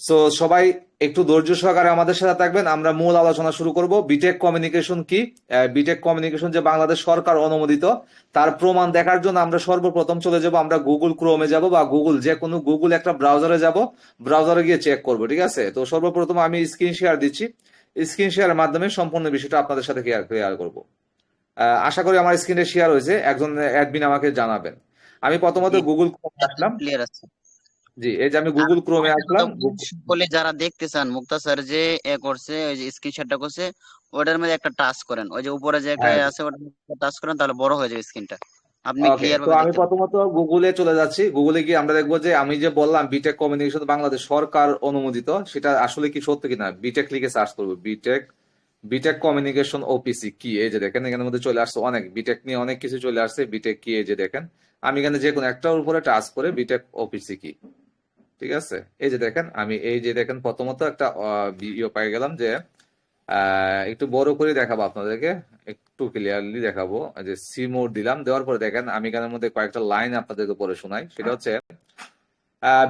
So সবাই একটু ধৈর্য সহকারে আমাদের সাথে থাকবেন। আমরা মূল আলোচনা শুরু করব। বিটেক কমিউনিকেশন কি? বিটেক কমিউনিকেশন যে বাংলাদেশ সরকার অনুমোদিত তার প্রমাণ দেখার জন্য আমরা সর্বপ্রথম চলে যাব। আমরা গুগল ক্রোমে যাব বা গুগল যে কোনো গুগল একটা ব্রাউজারে যাব ব্রাউজারে গিয়ে চেক করব ঠিক আছে? তো সর্বপ্রথম আমি স্ক্রিন শেয়ার দিচ্ছি। স্ক্রিন শেয়ারের মাধ্যমে সম্পূর্ণ বিষয়টা আপনাদের সাথে ক্লিয়ার করব। আশা করি আমার স্ক্রিনে শেয়ার হয়েছে। একজন অ্যাডমিন আমাকে জানাবেন। আমি প্রথমত গুগল ক্রোমে আসলাম। ক্লিয়ার আছে। জি এই যে আমি গুগল ক্রোমে আসলাম সকলে যারা দেখতে চান মুক্তা স্যার যে এ করছে ওই যে স্ক্রিনশটটা করছে ওটার মধ্যে একটা টাচ করেন। ওই যে উপরে যে একটা হ্যাঁ। আছে ওটা টাচ করেন তাহলে বড় হয়ে যাবে স্ক্রিনটা আপনি ক্লিয়ার তো আমি প্রথমত গুগলে চলে যাচ্ছি। গুগলে গিয়ে আমরা দেখব যে আমি যে বললাম বিটেক কমিউনিকেশন বাংলাদেশ সরকার অনুমোদিত সেটা আসলে কি সত্য কিনা? বিটেক লিখে সার্চ করব। বিটেক বিটেক কমিউনিকেশন ওপিসি কি? এই যে দেখেন এখানের মধ্যে চলে আসছে অনেক। বিটেক নিয়ে অনেক কিছু চলে আসছে। বিটেক কি? এই যে দেখেন। আমি এখানে যে কোনো একটার উপরে টাচ করে বিটেক ওপিসি কি? ঠিক আছে? এই যে দেখেন, আমি এই যে দেখেন, প্রথমত একটা ভিডিও পাই গেলাম যে একটু বড় করে দেখাবো আপনাদেরকে, একটু ক্লিয়ারলি দেখাবো। যে সি মোড দিলাম, দেওয়ার পরে দেখেন, আমি এখানের মধ্যে কয়েকটা লাইন আপনাদেরকে পড়ে শোনাই। সেটা হচ্ছে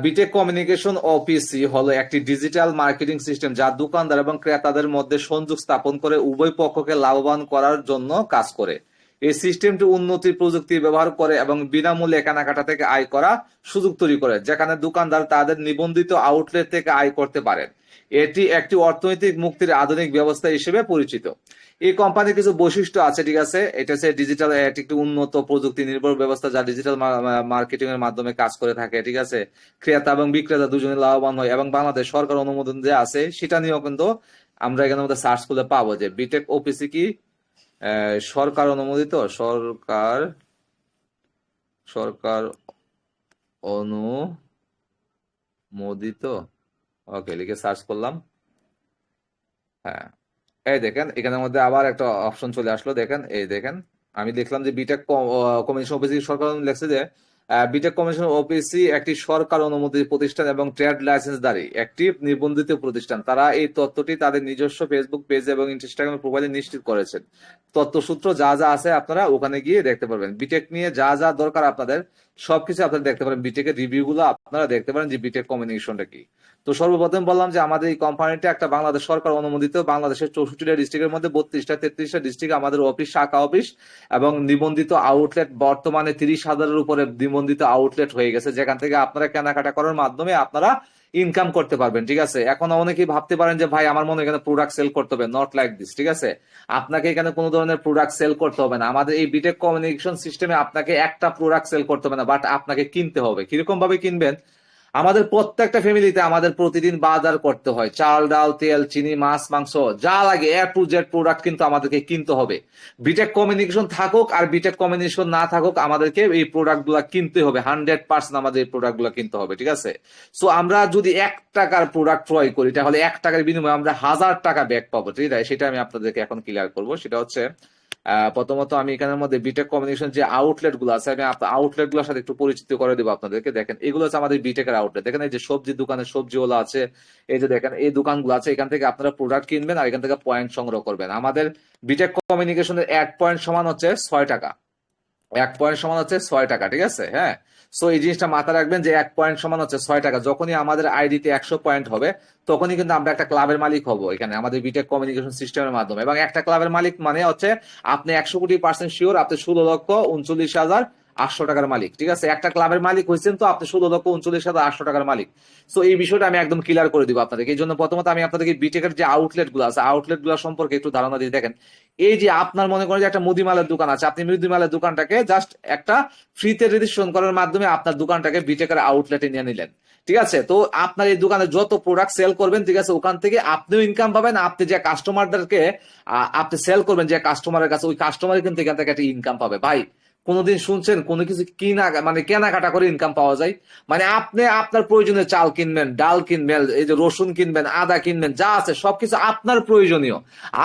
বিটেক কমিউনিকেশন ওপিসি হলো একটি ডিজিটাল মার্কেটিং সিস্টেম যা দোকানদার এবং ক্রেতাদের মধ্যে সংযোগ স্থাপন করে উভয় পক্ষকে লাভবান করার জন্য কাজ করে। এই সিস্টেমটি উন্নতি প্রযুক্তি ব্যবহার করে এবং বিনামূল্যে কেনাকাটা থেকে আয় করা সুযোগ তৈরি করে, যেখানে দোকানদার তাদের নিবন্ধিত আউটলেট থেকে আয় করতে পারেন। এটি একটি অর্থনৈতিক মুক্তির আধুনিক ব্যবস্থা হিসেবে পরিচিত। এই কোম্পানির কিছু বৈশিষ্ট্য আছে, ঠিক আছে? এটা হচ্ছে ডিজিটাল এটি একটি উন্নত প্রযুক্তি নির্ভর ব্যবস্থা যা ডিজিটাল মার্কেটিং এর মাধ্যমে কাজ করে থাকে, ঠিক আছে? ক্রেতা এবং বিক্রেতা দুজনে লাভবান হয় এবং বাংলাদেশ সরকার অনুমোদন যে আছে, সেটা নিয়েও কিন্তু আমরা এখানে সার্চ করলে পাবো যে বিটেক ওপিসি কি সরকার অনুমোদিত, সরকার সরকার অনুমোদিত। ওকে লিখে সার্চ করলাম। হ্যাঁ এই দেখেন, এখানের মধ্যে আবার একটা অপশন চলে আসলো, দেখেন, এই দেখেন, আমি দেখলাম যে বিটেক কমিশন অফিস সরকার লেখছে যে বিটেক কমিশন ওপিসি একটি সরকার অনুমোদিত প্রতিষ্ঠান এবং ট্রেড লাইসেন্সধারী একটি নিবন্ধিত প্রতিষ্ঠান। তারা এই তথ্যটি তাদের নিজস্ব ফেসবুক পেজ এবং ইনস্টাগ্রাম প্রোফাইলে নিশ্চিত করেছেন। তথ্যসূত্র যা যা আছে আপনারা ওখানে গিয়ে দেখতে পারবেন। বিটেক নিয়ে যা যা দরকার আপনাদের, সবকিছু আপনারা দেখতে পারেন। বিটেকের রিভিউ গুলো আপনারা দেখতে পারেন যে বিটেক কমিউনিকেশনটা কি। তো সর্বপ্রথম বললাম যে আমাদের এই কোম্পানিটা একটা বাংলাদেশ সরকার অনুমোদিত। বাংলাদেশের চৌষট্টিটা ডিস্ট্রিক্টের মধ্যে বত্রিশটা, তেত্রিশটা ডিস্ট্রিক্ট আমাদের অফিস শাখা অফিস এবং নিবন্ধিত আউটলেট বর্তমানে তিরিশ হাজারের উপরে নিবন্ধিত আউটলেট হয়ে গেছে, যেখান থেকে আপনারা কেনাকাটা করার মাধ্যমে আপনারা ইনকাম করতে পারবেন, ঠিক আছে? এখন অনেকেই ভাবতে পারেন যে, ভাই, আমার মনে এখানে প্রোডাক্ট সেল করতে হবে নট লাইক দিস ঠিক আছে? আপনাকে এখানে কোনো ধরনের প্রোডাক্ট সেল করতে হবে না। আমাদের এই বিটেক কমিউনিকেশন সিস্টেমে আপনাকে একটা প্রোডাক্ট সেল করতে হবে না বাট আপনাকে কিনতে হবে। কীরকম ভাবে কিনবেন? আমাদের প্রত্যেকটা ফ্যামিলিতে আমাদের প্রতিদিন বাজার করতে হয়। চাল, ডাল, তেল, চিনি, মাছ, মাংস, যা লাগে এ টু জেড প্রোডাক্ট কিন্তু আমাদেরকে কিনতে হবে। বিটেক কমিউনিকেশন থাকুক আর বিটেক কমিউনিকেশন না থাকুক, আমাদেরকে এই প্রোডাক্টগুলা কিনতে হবে। হান্ড্রেড পার্সেন্ট আমাদের এই প্রোডাক্টগুলা কিনতে হবে, ঠিক আছে? সো আমরা যদি এক টাকার প্রোডাক্ট ক্রয় করি, তাহলে এক টাকার বিনিময়ে আমরা হাজার টাকা ব্যাক পাবো, ঠিক আছে? সেটা আমি আপনাদেরকে এখন ক্লিয়ার করব। সেটা হচ্ছে প্রথমত আমি এখানের মধ্যে বিটেক কমিউনিকেশন যে আউটলেটগুলো আছে, আমি আউটলেটগুলোর সাথে একটু পরিচিত করে দেবো আপনাদেরকে। দেখেন, এগুলো হচ্ছে আমাদের বিটেকের আউটলেট দেখেন, এই যে সবজি দোকানে সবজিগুলো আছে, এই যে দেখেন, এই দোকানগুলো আছে, এখান থেকে আপনারা প্রোডাক্ট কিনবেন আর এখান থেকে পয়েন্ট সংগ্রহ করবেন। আমাদের বিটেক কমিউনিকেশনের এক পয়েন্ট সমান হচ্ছে ছয় টাকা। এক পয়েন্ট সমান হচ্ছে ছয় টাকা, ঠিক আছে? হ্যাঁ? সো এই জিনিসটা মাথায় রাখবেন যে এক পয়েন্ট সমান হচ্ছে ছয় টাকা। যখনই আমাদের আইডিতে একশো পয়েন্ট হবে, তখনই কিন্তু আমরা একটা ক্লাবের মালিক হব এখানে, আমাদের বিটেক কমিউনিকেশন সিস্টেমের মাধ্যমে। এবং একটা ক্লাবের মালিক মানে হচ্ছে আপনি একশো কোটি পার্সেন্ট শিওর আপনি ষোলো লক্ষ উনচল্লিশ হাজার আটশো টাকার মালিক, ঠিক আছে? একটা ক্লাবের মালিক হয়েছেন তো, আপনি ষোলো লক্ষ উনচল্লিশ হাজার আটশো টাকার মালিক। সো এই বিষয়টা আমি একদম ক্লিয়ার করে দিব আপনাদেরকে। এই জন্য প্রথমত আমি আপনাদেরকে বিটেকের যে আউটলেটগুলো আছে আউটলেটগুলো সম্পর্কে একটু ধারণা দিয়ে দেখেন। এই যে আপনার মনে করেন যে একটা মুদিমালের দোকান আছে, আপনি মুদিমালের দোকানটাকে জাস্ট একটা ফ্রিতে রেজিস্ট্রেশন করার মাধ্যমে আপনার দোকানটাকে বিটেকের আউটলেটে নিয়ে নিলেন। ঠিক আছে? তো আপনার এই দোকানে যত প্রোডাক্ট সেল করবেন, ঠিক আছে, ওখান থেকে আপনিও ইনকাম পাবেন, আপনি যে কাস্টমারদেরকে আপনি সেল করবেন যে কাস্টমারের কাছে, ওই কাস্টমার কিন্তু এখান থেকে একটা ইনকাম পাবে। ভাই কোনোদিন শুনছেন, কোনো কিছু কিনা মানে কেনাকাটা করে ইনকাম পাওয়া যায়। মানে আপনি আপনার প্রয়োজনীয় চাল কিনবেন, ডাল কিনবেন, এই যে রসুন কিনবেন, আদা কিনবেন, যা আছে সবকিছু আপনার প্রয়োজনীয়,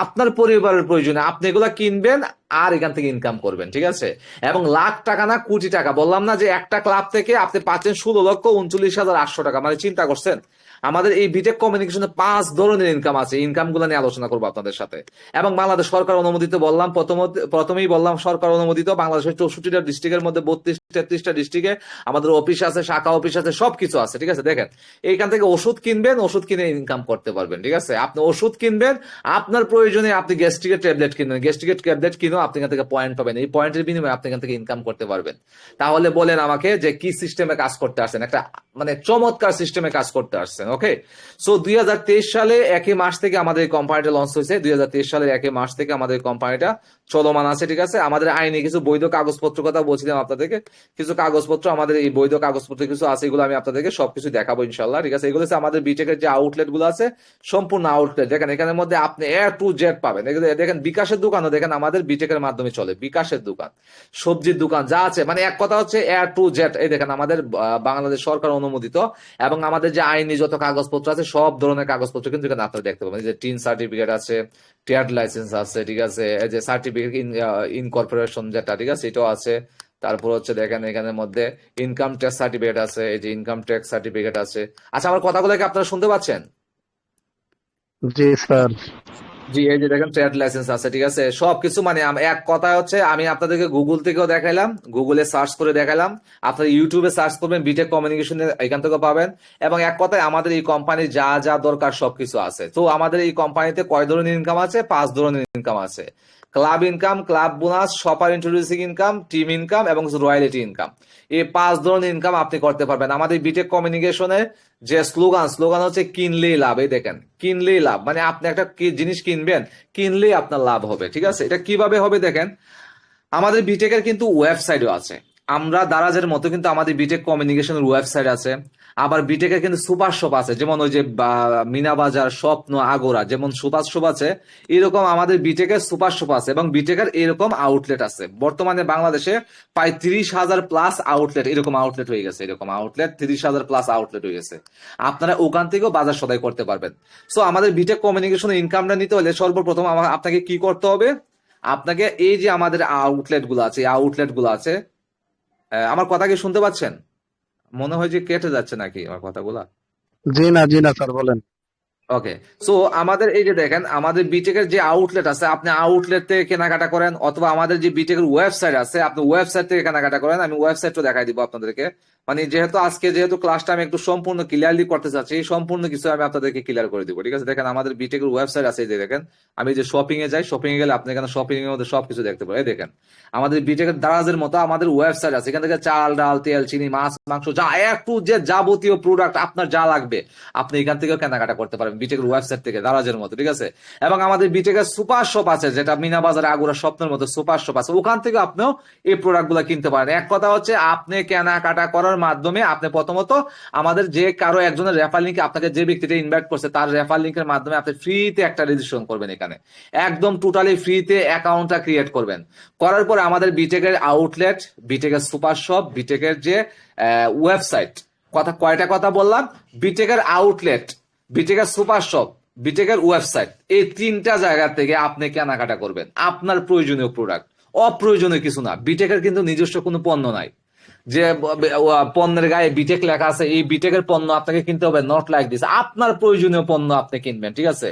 আপনার পরিবারের প্রয়োজনীয় আপনি এগুলা কিনবেন আর এখান থেকে ইনকাম করবেন, ঠিক আছে? এবং লাখ টাকা না কোটি টাকা, বললাম না যে একটা ক্লাব থেকে আপনি পাচ্ছেন ষোলো লক্ষ উনচল্লিশ হাজার আটশো টাকা মানে চিন্তা করছেন? আমাদের এই বিটেক কমিউনিকেশনে পাঁচ ধরনের ইনকাম আছে। ইনকামগুলো নিয়ে আলোচনা করব আপনাদের সাথে। এবং বাংলাদেশ সরকার অনুমোদিত বললাম প্রথম প্রথমেই বললাম সরকার অনুমোদিত বাংলাদেশের চৌষট্টিটা ডিস্ট্রিক্টের মধ্যে বত্রিশ তেত্রিশটা ডিস্ট্রিক্টে আমাদের অফিস আছে, শাখা অফিস আছে, সবকিছু আছে, ঠিক আছে? দেখেন, এইখান থেকে ওষুধ কিনবেন, ওষুধ কিনে ইনকাম করতে পারবেন, ঠিক আছে? আপনি ওষুধ কিনবেন, আপনার প্রয়োজনে আপনি গ্যাস্ট্রিকের ট্যাবলেট কিনবেন। গ্যাস্ট্রিকের ট্যাবলেট কিনেও আপনি এখান থেকে পয়েন্ট পাবেন। এই পয়েন্টের বিনিময়ে আপনি এখান থেকে ইনকাম করতে পারবেন। তাহলে বলেন আমাকে যে কি সিস্টেমে কাজ করতে আসছেন। একটা মানে চমৎকার সিস্টেমে কাজ করতে আসছেন ওকে সো দুই হাজার তেইশ সালে একই মাস থেকে আমাদের কোম্পানিটা লঞ্চ হয়েছে। দুই হাজার তেইশ সালের একই মাস থেকে আমাদের কোম্পানিটা চলমান আছে, ঠিক আছে? আমাদের আইনে কিছু বৈধ কাগজপত্র কথা বলছিলাম আপনাদেরকে। কিছু কাগজপত্র, আমাদের এই বৈধ কাগজপত্র কিছু আছে, এগুলো আমি আপনাদেরকে সবকিছু দেখাবো ইনশাল্লাহ ঠিক আছে? এগুলো হচ্ছে আমাদের বিটেকের যে আউটলেটগুলো আছে, সম্পূর্ণ আউটলেট দেখেন, এখানের মধ্যে আপনি এ টু জেড পাবেন। দেখেন, বিকাশের দোকানও দেখেন, আমাদের বিটেকের মাধ্যমে চলে, বিকাশের দোকান, সবজির দোকান, যা আছে। মানে এক কথা হচ্ছে এ টু জেড এই দেখেন, আমাদের বাংলাদেশ সরকার অনুমোদিত, এবং আমাদের যে আইনি যত কাগজপত্র আছে, সব ধরনের কাগজপত্র কিন্তু এখানে আপনারা দেখতে পাবেন। যে টিন সার্টিফিকেট আছে ট্রেড লাইসেন্স আছে, ঠিক আছে? যে সার্টিফিকেট ইনকর্পোরেশন যেটা, ঠিক আছে? এটাও আছে। তারপর হচ্ছে দেখেন এখানের মধ্যে ইনকাম ট্যাক্স সার্টিফিকেট আছে এই যে ইনকাম ট্যাক্স সার্টিফিকেট আছে। আচ্ছা আমার কথাগুলো কি আপনারা শুনতে পাচ্ছেন? জি স্যার। জি এই যে দেখেন ট্রেড লাইসেন্স আছে ঠিক আছে? সবকিছু মানে এক কথা হচ্ছে আমি আপনাদেরকে গুগল থেকেও দেখাইলাম গুগলে সার্চ করে দেখালাম আপনারা ইউটিউবে সার্চ করবেন বিটেক কমিউনিকেশন এখান থেকে পাবেন। এবং এক কথায় আমাদের এই কোম্পানির যা যা দরকার সবকিছু আছে। তো আমাদের এই কোম্পানিতে কয় ধরনের ইনকাম আছে? পাঁচ ধরনের ইনকাম আছে। Club income, club bonus, shopper introducing income, team income এবং রয়্যালিটি ইনকাম। এই পাঁচ ধরনের ইনকাম আপনি করতে পারবেন। আমাদের বিটেক কমিউনিকেশনের যে স্লোগান স্লোগান হচ্ছে কিনলেই লাভ, এই দেখেন কিনলেই লাভ মানে আপনি একটা জিনিস কিনবেন কিনলেই আপনার লাভ হবে, ঠিক আছে? এটা কীভাবে হবে দেখেন, আমাদের বিটেকের কিন্তু ওয়েবসাইটও আছে। আমরা দারাজের মতো কিন্তু আমাদের বিটেক কমিউনিকেশনের ওয়েবসাইট আছে। আবার বিটেকের কিন্তু সুপার শপ আছে, যেমন ওই যে মিনা বাজার স্বপ্ন, আগোরা, যেমন সুপার শপ আছে, এরকম আমাদের বিটেকের সুপার শপ আছে এবং বিটেকের এরকম আউটলেট আছে। বর্তমানে বাংলাদেশে প্রায় তিরিশ হাজার প্লাস আউটলেট এরকম আউটলেট হয়ে গেছে, এরকম আউটলেট তিরিশ হাজার প্লাস আউটলেট হয়ে গেছে। আপনারা ওখান থেকেও বাজার সদাই করতে পারবেন। সো আমাদের বিটেক কমিউনিকেশন ইনকামটা নিতে হলে সর্বপ্রথম আপনাকে কি করতে হবে? আপনাকে এই যে আমাদের আউটলেটগুলো আছে আউটলেটগুলো আছে আমার কথা কি শুনতে পাচ্ছেন? মনে হয় যে কেটে যাচ্ছে নাকি আমার কথাগুলা? জি না জি না স্যার বলেন। ওকে সো আমাদের এই যে দেখেন আমাদের বিটেকের যে আউটলেট আছে আপনি আউটলেট থেকে কেনাকাটা করেন অথবা আমাদের যে বিটেকের ওয়েবসাইট আছে আপনি ওয়েবসাইট থেকে কেনাকাটা করেন আমি ওয়েবসাইটটা দেখাই দিব আপনাদেরকে। মানে যেহেতু আজকে যেহেতু ক্লাসটা আমি একটু সম্পূর্ণ ক্লিয়ারলি করতে চাচ্ছি, এই সম্পূর্ণ কিছু আমি আপনাদেরকে ক্লিয়ার করে দিব। ঠিক আছে? দেখেন, আমাদের বিটেকের ওয়েবসাইট আছে যে দেখেন। আমি যে শপিং এ যাই শপিং এ গেলে আপনি এখানে শপিং এর মধ্যে সবকিছু দেখতে পারেন। দেখেন, আমাদের বিটেকের দারাজের মতো আমাদের ওয়েবসাইট আছে। এখান থেকে চাল, ডাল, তেল, চিনি, মাছ, মাংস, যা একটু যে যাবতীয় প্রোডাক্ট আপনার যা লাগবে, আপনি এখান থেকেও কেনাকাটা করতে পারবেন বিটেকের ওয়েবসাইট থেকে, দারাজের মতো। ঠিক আছে? এবং আমাদের বিটেকের সুপার শপ আছে, যেটা মিনা বাজারে আগুরা স্বপ্নের মতো সুপার শপ আছে। ওখান থেকে আপনিও এই প্রোডাক্টগুলো কিনতে পারেন। এক কথা হচ্ছে, আপনি কেনাকাটা করার মাধ্যমে আপনি প্রথমত আমাদের যে কারও একজনের রেফার লিঙ্কে আপনাকে যে ব্যক্তিটা ইনভাইট করছে, তার রেফার লিঙ্কের মাধ্যমে আপনি ফ্রিতে একটা রেজিস্ট্রেশন করবেন এখানে। একদম টোটালি ফ্রিতে অ্যাকাউন্টটা ক্রিয়েট করবেন। করার পরে আমাদের বিটেকের আউটলেট বিটেকের সুপার শপ বিটেকের যে ওয়েবসাইট কথা, কয়টা কথা বললাম? বিটেকের আউটলেট বিটেকের সুপার শপ বিটেকের ওয়েবসাইট এই তিনটা জায়গা থেকে আপনি কেনাকাটা করবেন। আপনার প্রয়োজনীয় প্রোডাক্ট অপ্রয়োজনীয় কিছু না। বিটেকের কিন্তু নিজস্ব কোনো পণ্য নাই। যে পণ্যের গায়ে বিটেক লেখা আছে, এই বিটেকের পণ্য আপনাকে কিনতে হবে নট লাইক দিস আপনার প্রয়োজনীয় পণ্য আপনি কিনবেন, ঠিক আছে?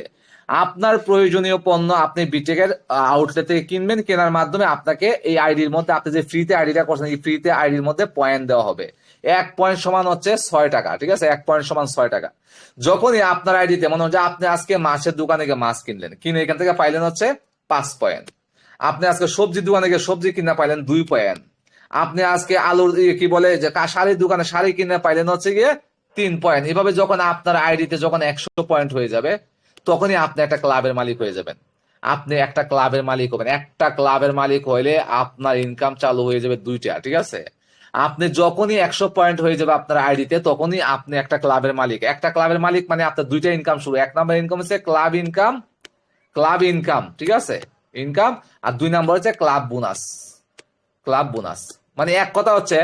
আপনার প্রয়োজনীয় পণ্য আপনি বিটেকের আউটলেট থেকে কিনবেন, কেনার মাধ্যমে আপনাকে এই আইডির মধ্যে, আপনি যে ফ্রিতে আইডিটা করছেন, এই ফ্রিতে আইডির মধ্যে পয়েন্ট দেওয়া হবে। এক পয়েন্ট সমান হচ্ছে ছয় টাকা, ঠিক আছে? এক পয়েন্ট সমান ছয় টাকা। যখনই আপনার আইডিতে মনে হচ্ছে আপনি আজকে মাছের দোকানে গিয়ে মাছ কিনলেন, কিনে এখান থেকে পাইলেন হচ্ছে পাঁচ পয়েন্ট আপনি আজকে সবজি দোকানে গিয়ে সবজি কিনে পাইলেন দুই পয়েন্ট আপনি আজকে আলুর ইয়ে কি বলে যে শাড়ির দোকানে শাড়ি কিনে পাইলেন হচ্ছে গিয়ে তিন পয়েন্ট এভাবে যখন আপনার আইডিতে যখন একশো পয়েন্ট হয়ে যাবে, তখনই আপনি একটা ক্লাবের মালিক হয়ে যাবেন। আপনি একটা ক্লাবের মালিক হবেন। একটা ক্লাবের মালিক হইলে আপনার ইনকাম চালু হয়ে যাবে দুইটা, ঠিক আছে? আপনি যখনই একশো পয়েন্ট হয়ে যাবে আপনার আইডিতে তখনই আপনি একটা ক্লাবের মালিক। একটা ক্লাবের মালিক মানে আপনার দুইটা ইনকাম শুরু। এক নাম্বার ইনকাম হচ্ছে ক্লাব ইনকাম ক্লাব ইনকাম ঠিক আছে? ইনকাম আর দুই নাম্বার হচ্ছে ক্লাব বোনাস ক্লাব বোনাস মানে এক কথা হচ্ছে,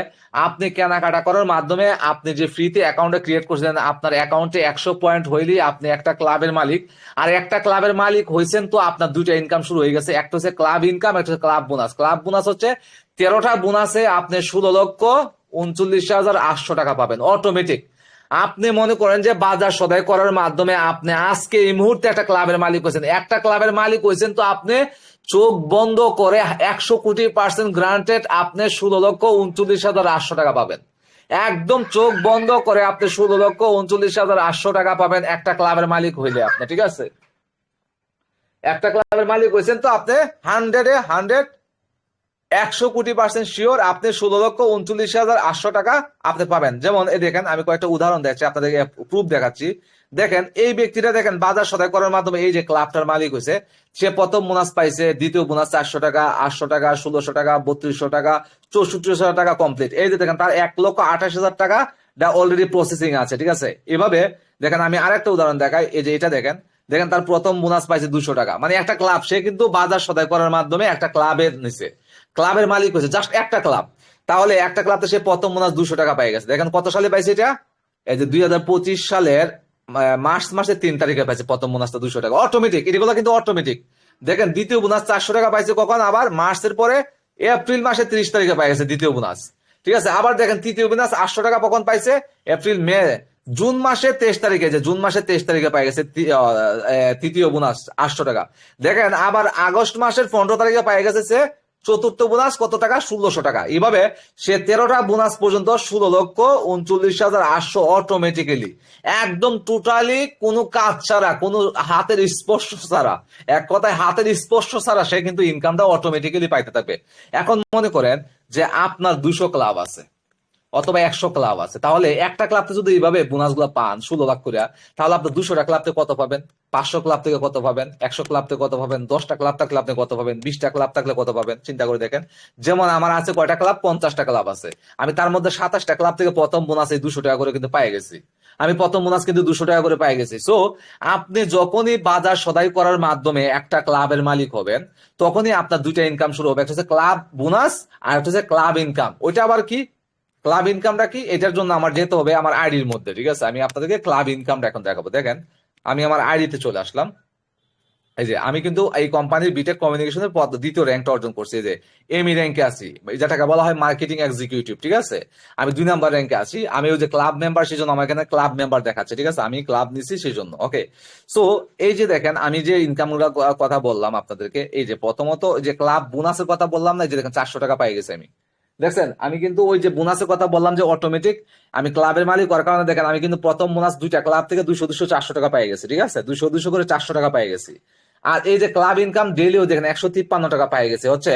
আপনি কেনাকাটা করার মাধ্যমে আপনি যে ফ্রিতে অ্যাকাউন্টে ক্রিয়েট করছেন, আপনার অ্যাকাউন্টে একশো পয়েন্ট হইলেই আপনি একটা ক্লাবের মালিক। আর একটা ক্লাবের মালিক হয়েছেন তো আপনার দুইটা ইনকাম শুরু হয়ে গেছে। একটা হচ্ছে ক্লাব ইনকাম একটা হচ্ছে ক্লাব বোনাস ক্লাব বোনাস হচ্ছে তেরোটা বোনাসে আপনি ষোলো লক্ষ উনচল্লিশ হাজার আটশো টাকা পাবেন অটোমেটিক আপনি মনে করেন যে বাজার সদাই করার মাধ্যমে আপনি আজকে এই মুহূর্তে একটা ক্লাবের মালিক হয়েছেন। একটা ক্লাবের মালিক হয়েছেন তো আপনি চোখ বন্ধ করে একশো কোটি পার্সেন্ট গ্রান্টেড আপনি ষোলো লক্ষ উনচল্লিশ হাজার আটশো টাকা পাবেন। একদম চোখ বন্ধ করে আপনি ষোলো লক্ষ উনচল্লিশ হাজার আটশো টাকা পাবেন একটা ক্লাবের মালিক হইলে আপনি, ঠিক আছে? একটা ক্লাবের মালিক হয়েছেন তো আপনি হান্ড্রেডে হান্ড্রেড একশো কোটি পার্সেন্ট শিওর আপনি ষোলো লক্ষ উনচল্লিশ হাজার আটশো টাকা আপনি পাবেন। যেমন, এই দেখেন, আমি কয়েকটা উদাহরণ দেখছি আপনাদেরকে প্রুফ দেখাচ্ছি। দেখেন, এই ব্যক্তিটা দেখেন, বাজার সদাই করার মাধ্যমে এই যে ক্লাবটার মালিক হয়েছে সে প্রথম বোনাস পাইছে, দ্বিতীয় বোনাস চারশো টাকা, আটশো টাকা, ষোলোশো টাকা, বত্রিশশো টাকা চৌষট্টি হাজার টাকা কমপ্লিট এই যে দেখেন, তার এক লক্ষ আঠাশ হাজার টাকা অলরেডি প্রসেসিং আছে, ঠিক আছে? এভাবে, দেখেন, আমি আরেকটা উদাহরণ দেখাই, এই যে এটা দেখেন দেখেন, তার প্রথম বোনাস পাইছে দুশো টাকা। মানে একটা ক্লাব, সে কিন্তু বাজার সদাই করার মাধ্যমে একটা ক্লাবের নিছে। ক্লাবের মালিক হয়েছে জাস্ট একটা ক্লাব। তাহলে একটা ক্লাবতে সে প্রথম বোনাস দুশো টাকা পাই গেছে। দেখেন, কত সালে পাইছে এটা? এই যে দুই হাজার পঁচিশ সালের মার্চ মাসের তিন তারিখে পাইছে প্রথম বোনাসটা দুশো টাকা। অটোমেটিক, এগুলো কিন্তু অটোমেটিক। দেখেন, দ্বিতীয় বোনাস চারশো টাকা পাইছে কখন? আবার মার্চের পরে এপ্রিল মাসের তিরিশ তারিখে পাই গেছে দ্বিতীয় বোনাস। ঠিক আছে, আবার দেখেন, তৃতীয় বোনাস আটশো টাকা কখন পাইছে? এপ্রিল, মে, জুন মাসে তেইশ তারিখে, যে জুন মাসে তেইশ তারিখে পাই গেছে তৃতীয় বোনাস আটশো টাকা। দেখেন, আবার আগস্ট মাসের পনেরো তারিখে পাই গেছে সে চতুর্থ বোনাস কত টাকা? ষোলোশো টাকা। এইভাবে সে তেরোটা বোনাস পর্যন্ত ষোলো লক্ষ উনচল্লিশ হাজার আটশো অটোমেটিক্যালি একদম টোটালি কোনো কাজ ছাড়া, কোনো হাতের স্পর্শ ছাড়া। এক কথায় হাতের স্পর্শ ছাড়া সে কিন্তু ইনকামটা অটোমেটিক্যালি পাইতে থাকবে। এখন মনে করেন যে আপনার দুশো ক্লাব আছে। অথবা একশো ক্লাব আছে। তাহলে একটা ক্লাবতে যদি এইভাবে বোনাসগুলা পান, ষোলো লাখ করে তাহলে আপনি দুশোটা ক্লাব থেকে কত পাবেন? পাঁচশো ক্লাব থেকে কত পাবেন? একশো ক্লাব থেকে কত পাবেন? দশটা ক্লাব থাকলে আপনি কত পাবেন? বিশটা ক্লাব থাকলে কত পাবেন? চিন্তা করে দেখেন। যেমন আমার আছে কয়টা ক্লাব? পঞ্চাশটা ক্লাব আছে। আমি তার মধ্যে সাতাশটা ক্লাব থেকে প্রথম বোনাস এই দুশো টাকা করে কিন্তু পাই গেছি। আমি প্রথম বোনাস কিন্তু দুশো টাকা করে পাই গেছি। সো আপনি যখনই বাজার সদাই করার মাধ্যমে একটা ক্লাবের মালিক হবেন, তখনই আপনার দুইটা ইনকাম শুরু হবে। একটা হচ্ছে ক্লাব বোনাস আর একটা হচ্ছে ক্লাব ইনকাম ওইটা আবার কি? ক্লাব ইনকামটা কি? এটার জন্য আমার যেতে হবে আমার আইডির মধ্যে, ঠিক আছে? আমি আপনাদেরকে ক্লাব ইনকামটা এখন দেখাবো। দেখেন, আমি আমার আইডিতে চলে আসলাম। এই যে, আমি কিন্তু এই কোম্পানির বিটেক কমিউনিকেশনের পদ, দ্বিতীয় র্যাঙ্কটা অর্জন করছি। যে এমি র্যাঙ্কে আছি। যেটাকে বলা হয় মার্কেটিং এক্সিকিউটিভ ঠিক আছে? আমি দুই নাম্বার র্যাঙ্কে আছি। আমি ওই যে ক্লাব মেম্বার সেই জন্য আমার এখানে ক্লাব মেম্বার দেখাচ্ছে, ঠিক আছে? আমি ক্লাব নিছি সেই জন্য ওকে সো এই যে দেখেন, আমি যে ইনকাম কথা বললাম আপনাদেরকে, এই যে প্রথমত যে ক্লাব বোনাসের কথা বললাম না যে দেখেন, চারশো টাকা পাই গেছে আমি। দেখছেন, আমি কিন্তু ওই যে বোনাসের কথা বললাম যে অটোমেটিক আমি ক্লাবের মালিক হওয়ার কারণে দেখেন, আমি কিন্তু প্রথম বোনাস দুইটা ক্লাব থেকে দুইশো দুশো চারশো টাকা পাই গেছি, ঠিক আছে? দুইশো দুশো করে চারশো টাকা পাই গেছি। আর এই যে ক্লাব ইনকাম ডেলিও দেখেন, একশো তিপ্পান্ন টাকা পাই গেছে। হচ্ছে,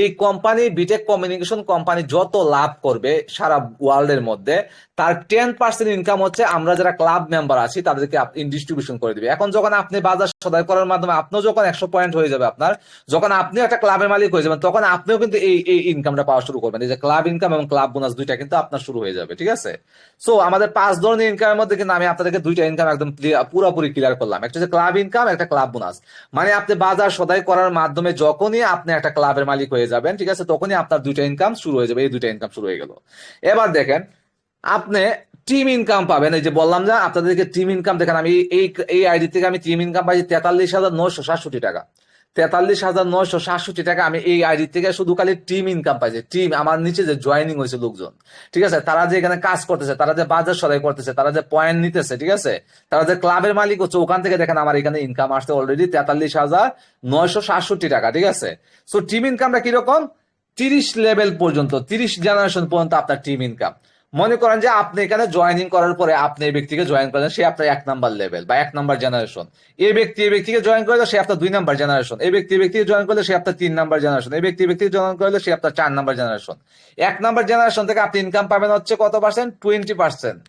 এই কোম্পানি বিটেক কমিউনিকেশন কোম্পানি যত লাভ করবে সারা ওয়ার্ল্ডের মধ্যে, তার টেন পার্সেন্ট ইনকাম হচ্ছে আমরা যারা ক্লাব মেম্বার আছি, তাদেরকে ডিস্ট্রিবিউশন করে দিবে। এখন যখন আপনি বাজার সদাই করার মাধ্যমে আপনিও যখন একশো পয়েন্ট হয়ে যাবে আপনার, যখন আপনিও একটা ক্লাবের মালিক হয়ে যাবেন, তখন আপনিও কিন্তু এই এই ইনকামটা পাওয়া শুরু করবেন। এই যে ক্লাব ইনকাম এবং ক্লাব বোনাস দুইটা কিন্তু আপনার শুরু হয়ে যাবে, ঠিক আছে? সো আমাদের পাঁচ ধরনের ইনকামের মধ্যে কিন্তু আমি আপনাদেরকে দুইটা ইনকাম একদম পুরোপুরি ক্লিয়ার করলাম। একটা হচ্ছে ক্লাব ইনকাম একটা ক্লাব বোনাস মানে আপনি বাজার সদাই করার মাধ্যমে যখনই আপনি একটা ক্লাবের মালিক হয়ে যাবেন, ঠিক আছে, তখনই আপনার দুইটা ইনকাম শুরু হয়ে যাবে, এই দুইটা ইনকাম শুরু হয়ে গেল। এবার দেখেন, আপনি টিম ইনকাম পাবেন। এই যে বললাম যে আপনাদেরকে টিম ইনকাম দেখেন, আমি এই এই আইডি থেকে আমি টিম ইনকাম পাইছি তেতাল্লিশ হাজার নয়শো সাতষট্টি টাকা। তেতাল্লিশ হাজার নয়শো সাতষট্টি টাকা আমি এই আইডি থেকে শুধু খালি টিম ইনকাম পাইছি। টিম আমার নিচে যে জয়েনিং হয়েছে লোকজন। ঠিক আছে? তারা যে এখানে কাজ করতেছে, তারা যে বাজার সদাই করতেছে, তারা যে পয়েন্ট নিতেছে, ঠিক আছে? তারা যে ক্লাবের মালিক হচ্ছে, ওখান থেকে দেখেন আমার এখানে ইনকাম আসছে অলরেডি তেতাল্লিশ হাজার নয়শো সাতষট্টি টাকা, ঠিক আছে? সো টিম ইনকামটা কীরকম? তিরিশ লেভেল পর্যন্ত, তিরিশ জেনারেশন পর্যন্ত আপনার টিম ইনকাম মনে করেন যে আপনি এখানে জয়েনিং করার পরে আপনি এই ব্যক্তিকে জয়েন করেন সে আপনার এক নাম্বার লেভেল বা এক নাম্বার জেনারেশন এই ব্যক্তি এই ব্যক্তিকে জয়েন করলে সে আপনার দুই নাম্বার জেনারেশন এই ব্যক্তি ব্যক্তিকে জয়েন করলে সে আপনার তিন নাম্বার জেনারেশন এই ব্যক্তি ব্যক্তিকে জয়েন করলে সে আপনার চার নাম্বার জেনারেশন এক নাম্বার জেনারেশন থেকে আপনি ইনকাম পাবেন হচ্ছে কত পার্সেন্ট টোয়েন্টি পার্সেন্ট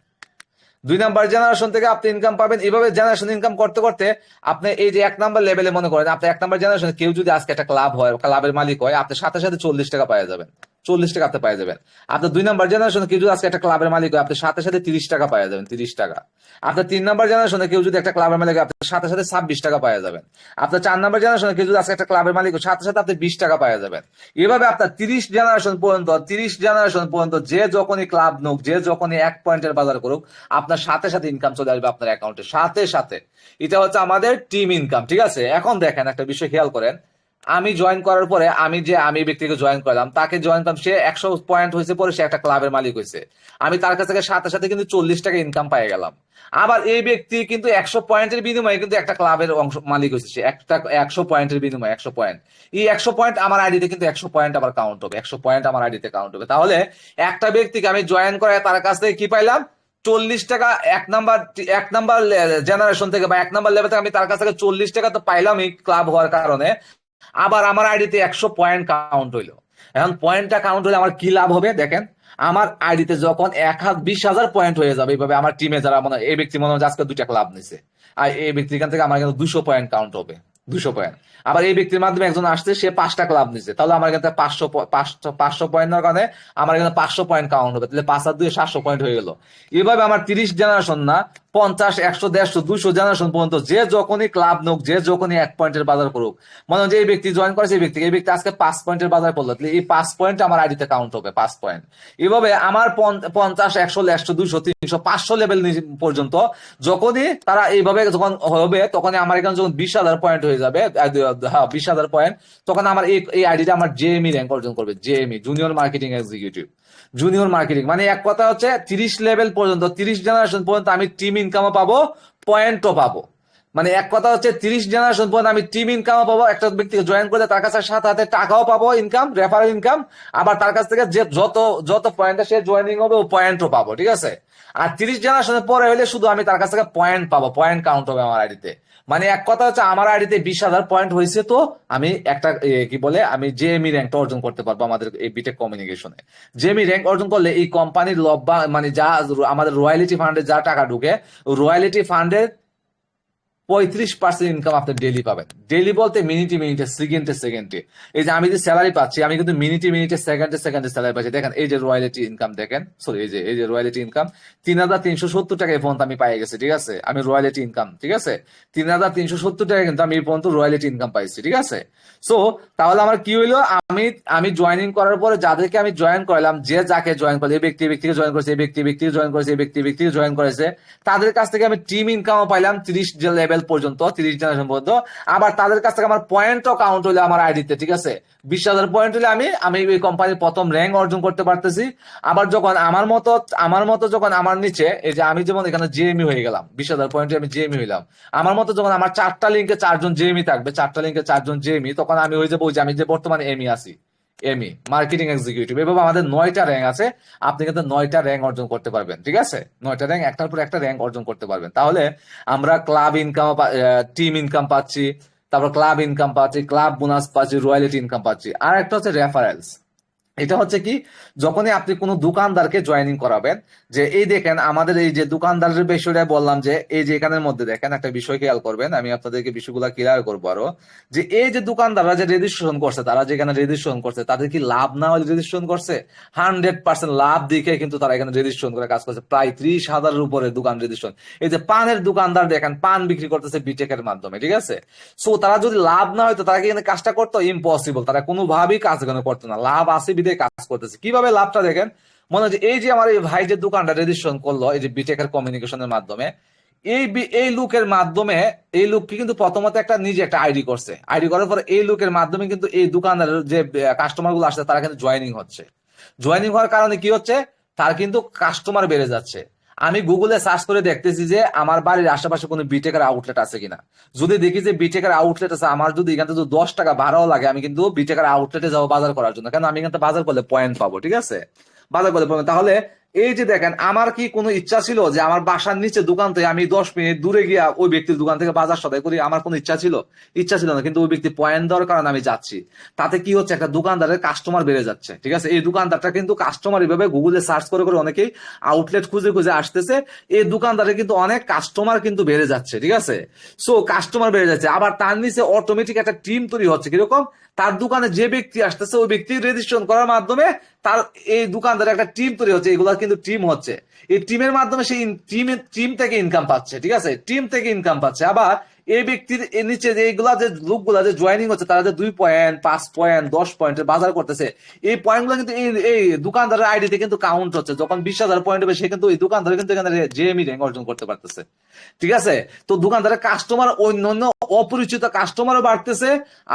দুই নাম্বার জেনারেশন থেকে আপনি ইনকাম পাবেন। এইভাবে জেনারেশন ইনকাম করতে করতে আপনি এই যে এক নাম্বার লেভেলে মনে করেন, আপনি এক নাম্বার জেনারেশন কেউ যদি আজকে একটা ক্লাব হয় ক্লাবের মালিক হয়, আপনি সাথে সাথে চল্লিশ টাকা পাওয়া যাবেন। চল্লিশ টাকা আপনি পাই যাবেন আপনার দুই নাম্বার জেনারেশনে কেউ যদি আজকে একটা ক্লাবের মালিক হয়, আপনি সাথে সাথে তিরিশ টাকা পাওয়া যাবেন তিরিশ টাকা। আপনার তিন নাম্বার জেনারেশনে কেউ যদি একটা ক্লাবের মালিক হয় আপনার সাথে সাথে ছাব্বিশ টাকা পাওয়া যাবেন আপনার চার নাম্বার জেনারেশনে কেউ যদি আজকে একটা ক্লাবের মালিক হয়, সাথে সাথে আপনি বিশ টাকা পাওয়া যাবেন এভাবে আপনার তিরিশ জেনারেশন পর্যন্ত, তিরিশ জেনারেশন পর্যন্ত যে যখনই ক্লাব নোক, যে যখনই এক পয়েন্টের বাজার করুক, আপনার সাথে সাথে ইনকাম চলে আসবে আপনার অ্যাকাউন্টে সাথে সাথে। এটা হচ্ছে আমাদের টিম ইনকাম ঠিক আছে? এখন দেখেন একটা বিষয় খেয়াল করেন। আমি জয়েন করার পরে আমি যে আমি ব্যক্তিকে জয়েন করলাম, তাকে জয়েন করলাম, সে একশো পয়েন্ট হয়েছে পরে সে একটা ক্লাবের মালিক হয়েছে। আমি তার কাছ থেকে সাথে সাথে কিন্তু চল্লিশ টাকা ইনকাম পেয়ে গেলাম। আবার এই ব্যক্তি কিন্তু একশো পয়েন্টের বিনিময়ে কিন্তু একটা ক্লাবের অংশ মালিক হয়েছে, সে একটা একশো পয়েন্টের বিনিময়ে, একশো পয়েন্ট এই একশো পয়েন্ট আমার আইডিতে কিন্তু একশো পয়েন্ট আবার কাউন্ট হবে, একশো পয়েন্ট আমার আইডিতে কাউন্ট হবে। তাহলে একটা ব্যক্তিকে আমি জয়েন করায় তার কাছ থেকে কি পাইলাম? চল্লিশ টাকা এক নাম্বার এক নাম্বার জেনারেশন থেকে বা এক নাম্বার লেভেল থেকে আমি তার কাছ থেকে চল্লিশ টাকা তো পাইলাম এই ক্লাব হওয়ার কারণে। আবার আমার আইডিতে একশো পয়েন্ট কাউন্ট হইল। এখন পয়েন্টটা কাউন্ট হলে আমার কি লাভ হবে? দেখেন, আমার আইডিতে যখন এক হাজার বিশ হাজার পয়েন্ট হয়ে যাবে, এইভাবে আমার টিমে যারা মনে এই ব্যক্তি মনে হয় আজকে দুইটা ক্লাব নিছে। আর এই ব্যক্তির এখান থেকে আমার কিন্তু দুশো পয়েন্ট কাউন্ট হবে দুশো পয়েন্ট আবার এই ব্যক্তির মাধ্যমে একজন আসছে, সে পাঁচটা ক্লাব নিছে। তাহলে আমার এখানে পাঁচশো পাঁচশো পাঁচশো পয়েন্ট নেওয়ার কারণে আমার এখানে পাঁচশো পয়েন্ট কাউন্ট হবে। তাহলে পাঁচ আর দুই সাতশো পয়েন্ট হয়ে গেল। এভাবে আমার তিরিশ জেনারেশন না পঞ্চাশ, একশো, দেড়শো দুশো জেনারেশন পর্যন্ত যে যখনই ক্লাব নোক, যে যখনই এক পয়েন্টের বাজার করুক, মনে যে এই ব্যক্তি জয়েন করেছে, এই ব্যক্তি এই ব্যক্তি আজকে পাঁচ পয়েন্টের বাজার করল এই পাঁচ পয়েন্ট আমার আইডিতে কাউন্ট হবে, পাঁচ পয়েন্ট এভাবে আমার পঞ্চাশ, একশো একশো দুশো তিনশো, পাঁচশো লেভেল পর্যন্ত যখনই তারা এইভাবে যখন হবে, তখনই আমার এখানে যখন বিশ হাজার পয়েন্ট হয়ে যাবে হ্যাঁ বিশ হাজার পয়েন্ট তখন আমার এই এই আইডিটা আমার জেএমই র্যাঙ্ক অর্জন করবে JME junior marketing executive junior marketing মানে এক কথা হচ্ছে তিরিশ লেভেল পর্যন্ত, তিরিশ জেনারেশন পর্যন্ত আমি টিম ইনকামও পাবো পয়েন্টও পাবো। মানে এক কথা হচ্ছে, তিরিশ জেনারেশন পর্যন্ত আমি টিম ইনকামও পাবো, একটা ব্যক্তিকে জয়েন করলে তার কাছে সাথে হাতে টাকাও পাবো ইনকাম রেফারেল ইনকাম আবার তার কাছ থেকে যে যত যত পয়েন্ট সে জয়েনিং হবে, ও পয়েন্টও পাবো, ঠিক আছে? আর তিরিশ জেনারেশনের পরে হলে শুধু আমি তার কাছ থেকে পয়েন্ট পাবো পয়েন্ট কাউন্ট হবে আমার আইডিতে মানে এক কথা হচ্ছে আমার আইডিতে বিশ হাজার পয়েন্ট হয়েছে তো আমি একটা কি বলে, আমি জেএমই র্যাঙ্কটা অর্জন করতে পারব আমাদের এই বিটেক কমিউনিকেশনে জেএমই র্যাঙ্ক অর্জন করলে এই কোম্পানির লব্বা মানে যা আমাদের রয়্যালিটি ফান্ডে যা টাকা ঢুকে রয়্যালিটি ফান্ডের পঁয়ত্রিশ পার্সেন্ট ইনকাম আপনি ডেলি পাবেন। ডেলি বলতে মিনিটে মিনিটে সেকেন্ডে সেকেন্ডে এই যে আমি যে স্যালারি পাচ্ছি, আমি কিন্তু মিনিটে মিনিটে সেকেন্ডে সেকেন্ডে স্যালারি পাচ্ছি। দেখেন, এই যে রয়্যালিটি ইনকাম দেখেন সরি এই যে এই যে রয়্যালিটি ইনকাম তিন হাজার তিনশো সত্তর টাকা এই পর্যন্ত আমি পাই গেছি, ঠিক আছে? আমি রয়্যালিটি ইনকাম ঠিক আছে? তিন হাজার তিনশো সত্তর টাকা কিন্তু আমি এই পর্যন্ত রয়্যালিটি ইনকাম পাইছি, ঠিক আছে? সো তাহলে আমার কি হইল? আমি আমি জয়েনিং করার পরে যাদেরকে আমি জয়েন করলাম যে যাকে জয়েন করলে এই ব্যক্তি ব্যক্তিকে জয়েন করেছে, এই ব্যক্তি ব্যক্তিকে জয়েন করেছে, এই ব্যক্তি ব্যক্তিকে জয়েন করেছে, তাদের কাছ থেকে আমি টিম ইনকামও পাইলাম, তিরিশ লেভেল পর্যন্ত, তিরিশ জেনারেশন পর্যন্ত। আবার তাদের কাছ থেকে আমার পয়েন্টও কাউন্ট হলে আমার আইডিতে ঠিক আছে? বিশ হাজার পয়েন্ট হলে আমি আমি এই কোম্পানির প্রথম র্যাঙ্ক অর্জন করতে পারতেছি। আবার যখন আমার মতো আমার মতো যখন আমার নিচে, এই যে আমি যেমন এখানে জেএমই হয়ে গেলাম, বিশ হাজার পয়েন্টে আমি জেএমই হইলাম। আমার মতো যখন আমার চারটা লিঙ্কে চারজন জেএমই থাকবে, চারটা লিঙ্কে চারজন জেএমই তখন আমি ওই যে বলছি আমি যে বর্তমানে এমই আছি। এমই মার্কেটিং এক্সিকিউটিভ এভাবে আমাদের নয়টা র্যাঙ্ক আছে, আপনি কিন্তু নয়টা র্যাঙ্ক অর্জন করতে পারবেন, ঠিক আছে? নয়টা র্যাঙ্ক একটার পর একটা র্যাঙ্ক অর্জন করতে পারবেন। তাহলে আমরা ক্লাব ইনকাম টিম ইনকাম পাচ্ছি, তারপর ক্লাব ইনকাম পাচ্ছি ক্লাব বোনাস পাচ্ছি রয়্যালিটি ইনকাম পাচ্ছি। আর একটা হচ্ছে রেফারেন্স এটা হচ্ছে কি, যখনই আপনি কোনো দোকানদারকে জয়েনিং করাবেন, যে এই দেখেন আমাদের এই যে দোকানদারের বিষয়টা বললাম যে, এই যে এখানের মধ্যে দেখেন একটা বিষয় খেয়াল করবেন, আমি আপনাদেরকে বিষয়গুলো ক্লিয়ার করব আরও, যে এই যে দোকানদাররা যে রেজিস্ট্রেশন করছে, তারা যেখানে রেজিস্ট্রেশন করছে, তাদের কি লাভ না হলে রেজিস্ট্রেশন করছে? হান্ড্রেড পার্সেন্ট লাভ দেখে কিন্তু তারা এখানে রেজিস্ট্রেশন করে কাজ করছে। প্রায় ত্রিশ হাজারের উপরে দোকান রেজিস্ট্রেশন এই যে পানের দোকানদার দেখেন, পান বিক্রি করতেছে বিটেকের মাধ্যমে, ঠিক আছে? সো তারা যদি লাভ না হয়তো তারা কি এখানে কাজটা করতো? ইম্পসিবল তারা কোনোভাবেই কাজ এখানে করতো না। লাভ আছে বিদে কাজ করতেছে। কীভাবে লাভটা দেখেন? মনে হচ্ছে এই যে আমার এই ভাই যে দোকানটা রেজিস্ট্রেশন করল, এই যে বিটেকের কমিউনিকেশনের মাধ্যমে, এই এই লুকের মাধ্যমে, এই লুক কি কিন্তু প্রথমত একটা নিজে একটা আইডি করছে। আইডি করার পর এই লুকের মাধ্যমে কিন্তু এই দোকানদারের যে কাস্টমারগুলো আসছে, তারা কিন্তু জয়নিং হচ্ছে। জয়নিং হওয়ার কারণে কি হচ্ছে? তার কিন্তু কাস্টমার বেড়ে যাচ্ছে। আমি গুগলে সার্চ করে দেখতেছি যে আমার বাড়ির আশেপাশে কোনো বিটেকের আউটলেট আছে কিনা। যদি দেখি যে বিটেকের আউটলেট আছে, আমার যদি এখান থেকে দশ টাকা ভাড়াও লাগে, আমি কিন্তু বিটেকের আউটলেটে যাব বাজার করার জন্য। কেন? আমি এখান থেকে বাজার করলে পয়েন্ট পাবো, ঠিক আছে? বাজার করলে তাহলে এই যে দেখেন, আমার কি কোনো ইচ্ছা ছিল যে আমার বাসার নিচে দোকান থেকে আমি দশ মিনিট দূরে গিয়া ওই ব্যক্তির দোকান থেকে বাজার সদাই করি? আমার কোনো ইচ্ছা ছিল? ইচ্ছা ছিল না, কিন্তু ওই ব্যক্তি পয়েন্ট দেওয়ার কারণে আমি যাচ্ছি। তাতে কি হচ্ছে? একটা দোকানদারের কাস্টমার বেড়ে যাচ্ছে, ঠিক আছে? এই দোকানদারটা কিন্তু কাস্টমার এভাবে গুগলে সার্চ করে করে অনেকেই আউটলেট খুঁজে খুঁজে আসতেছে। এই দোকানদারের কিন্তু অনেক কাস্টমার কিন্তু বেড়ে যাচ্ছে, ঠিক আছে? সো কাস্টমার বেড়ে যাচ্ছে। আবার তার নিচে অটোমেটিক একটা টিম তৈরি হচ্ছে। কীরকম? তার দোকানে যে ব্যক্তি আসতেছে, ওই ব্যক্তি রেজিস্ট্রেশন করার মাধ্যমে তার এই দোকানদারের একটা টিম তৈরি হচ্ছে। এগুলা কিন্তু টিম হচ্ছে। এই টিমের মাধ্যমে সেই টিম টিম থেকে ইনকাম পাচ্ছে, ঠিক আছে? টিম থেকে ইনকাম পাচ্ছে। আবার এই ব্যক্তির নিচে যে এইগুলা যে লোকগুলা যে জয়েনিং হচ্ছে, তারা যে দুই পয়েন্ট পাঁচ পয়েন্ট দশ পয়েন্টের বাজার করতেছে, এই পয়েন্টগুলো কিন্তু এই দোকানদারের আইডিতে কিন্তু কাউন্ট হচ্ছে। যখন বিশ হাজার পয়েন্ট হবে, সে কিন্তু এই দোকানদার কিন্তু এখানে জেএমই র্যাঙ্ক অর্জন করতে পারতেছে। ঠিক আছে? তো দোকানদারের কাস্টমার অন্যান্য অপরিচিত কাস্টমারও বাড়তেছে,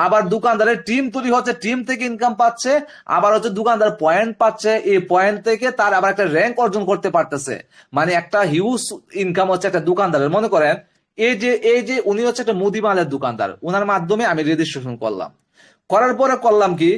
আবার দোকানদারের টিম তৈরি হচ্ছে টিম থেকে ইনকাম পাচ্ছে, আবার হচ্ছে দোকানদার পয়েন্ট পাচ্ছে, এই পয়েন্ট থেকে তার আবার একটা র্যাঙ্ক অর্জন করতে পারতেছে। মানে একটা হিউজ ইনকাম হচ্ছে একটা দোকানদারের। মনে করেন এই যে এই যে উনি হচ্ছে একটা মুদি মালের দোকানদার ওনার মাধ্যমে আমি রেজিস্ট্রেশন করলাম। করার পরে করলাম কি,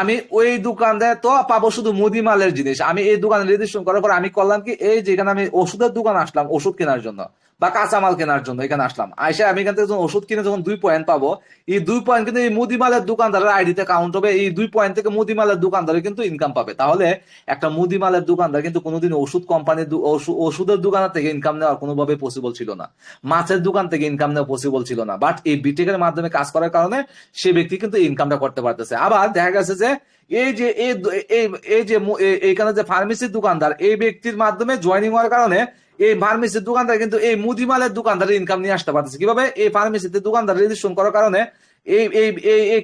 আমি ওই দোকানদার তো পাবো শুধু মুদি মালের জিনিস। আমি এই দোকানে রেজিস্ট্রেশন করার পর আমি করলাম কি, এই যেখানে আমি ওষুধের দোকান আসলাম, ওষুধ কেনার জন্য। বা কাঁচামাল কেনার জন্য এখানে আসলাম। আইসা আমি এখান থেকে যখন ওষুধ কিনে যখন দুই পয়েন্ট পাবো, এই দুই পয়েন্ট কিন্তু এই মুদি মালের দোকানদারের আইডিতে কাউন্ট হবে। এই দুই পয়েন্ট থেকে মুদি মালের দোকানদারের কিন্তু ইনকাম পাবে। তাহলে একটা মুদি মালের দোকানদার কিন্তু কোনোদিন ওষুধ কোম্পানির ওষুধের দোকান থেকে ইনকাম নেওয়া কোনোভাবে পসিবল ছিল না। মাছের দোকান থেকে ইনকাম নেওয়া পসিবল ছিল না। বাট এই বিটেকের মাধ্যমে কাজ করার কারণে সে ব্যক্তি কিন্তু ইনকামটা করতে পারতেছে। আবার দেখা গেছে যে এই যে এই যে এইখানে যে ফার্মেসির দোকানদার, এই ব্যক্তির মাধ্যমে জয়েনিং হওয়ার কারণে এই ফার্মেসির দোকানদার কিন্তু এই মুদিমালের দোকানদারের ইনকাম নিয়ে আসতে পারতেছে। কীভাবে? এই ফার্মেসিতে দোকানদার রেজিস্ট্রেশন করার কারণে এই এই এই এই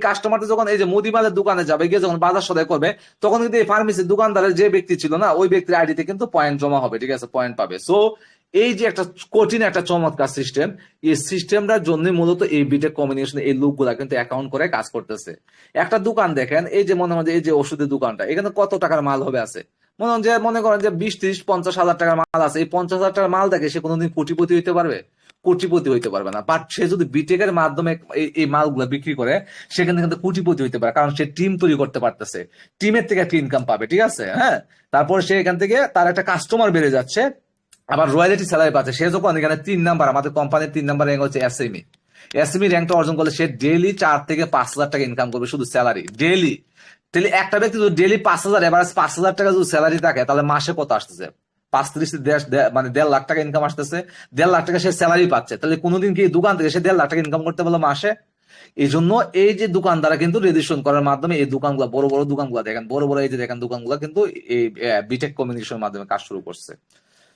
যখন এই যে মুদিমালের দোকানে যাবে, গিয়ে যখন বাজার সদাই করবে, তখন কিন্তু এই ফার্মেসির দোকানদারের যে ব্যক্তি ছিল না, ওই ব্যক্তির আইডিতে কিন্তু পয়েন্ট জমা হবে, ঠিক আছে? পয়েন্ট পাবে। সো এই যে একটা কঠিন একটা চমৎকার সিস্টেম এই সিস্টেমটার জন্য মূলত এই বিটেক কমিউনিকেশন এই লোকগুলা কিন্তু অ্যাকাউন্ট করে কাজ করতেছে। একটা দোকান দেখেন, এই যে মনে হয় এই যে ওষুধের দোকানটা, এখানে কত টাকার মাল হবে আছে? মনে যে, মনে করেন যে বিশ, ত্রিশ, পঞ্চাশ হাজার টাকার মাল আছে। এই পঞ্চাশ হাজার টাকার মাল দেখে সে কোনোদিন কোটিপতি হইতে পারবে? কোটিপতি হইতে পারবে না। বাট সে যদি বিটেকের মাধ্যমে এই- মালগুলো বিক্রি করে সেখানে কিন্তু কোটিপতি হইতে পারে। কারণ সে টিম তৈরি করতে পারতেছে। টিমের থেকে একটা ইনকাম পাবে, ঠিক আছে? হ্যাঁ? তারপর সে এখান থেকে তার একটা কাস্টমার বেড়ে যাচ্ছে। আবার রয়্যালিটি স্যালারি পাচ্ছে। সে যখন এখানে তিন নাম্বার আমাদের কোম্পানির তিন নাম্বার র্যাঙ্ক হচ্ছে এসএমই এসএমই র্যাঙ্কটা অর্জন করলে সে ডেইলি চার থেকে পাঁচ হাজার টাকা ইনকাম করবে শুধু স্যালারি ডেইলি একটা ব্যক্তি ডেইলি পাঁচ হাজার এভারেজ পাঁচ হাজার টাকা যদি স্যালারি থাকে, তাহলে মাসে কত আসতেছে? পাঁচ ত্রিশ মানে দেড় লাখ টাকা ইনকাম আসতেছে, দেড় লাখ টাকা সে স্যালারি পাচ্ছে। তাহলে কোনোদিন কি দোকান থেকে সে দেড় লাখ টাকা ইনকাম করতে পারল মাসে? এই জন্য এই যে দোকানদারা কিন্তু রেজিস্ট্রেশন করার মাধ্যমে এই দোকানগুলো, বড় বড় দোকানগুলো দেখেন, বড় বড় এই যে দেখেন দোকানগুলো কিন্তু এই বিটেক কমিউনিকেশনের মাধ্যমে কাজ শুরু করছে।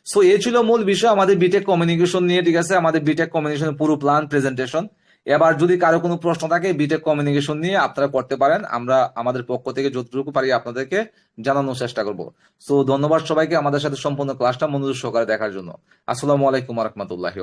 সো এই ছিল মূল বিষয় আমাদের বিটেক কমিউনিকেশন নিয়ে, ঠিক আছে? আমাদের বিটেক কমিউনিকেশনের পুরো প্ল্যান প্রেজেন্টেশন এবার যদি কারও কোনো প্রশ্ন থাকে বিটেক কমিউনিকেশন নিয়ে আপনারা করতে পারেন। আমরা আমাদের পক্ষ থেকে যতটুকু পারি আপনাদেরকে জানানোর চেষ্টা করব। সো ধন্যবাদ সবাইকে আমাদের সাথে সম্পূর্ণ ক্লাসটা মনোযোগ সহকারে দেখার জন্য। আসসালামু আলাইকুম রহমতুল্লাহ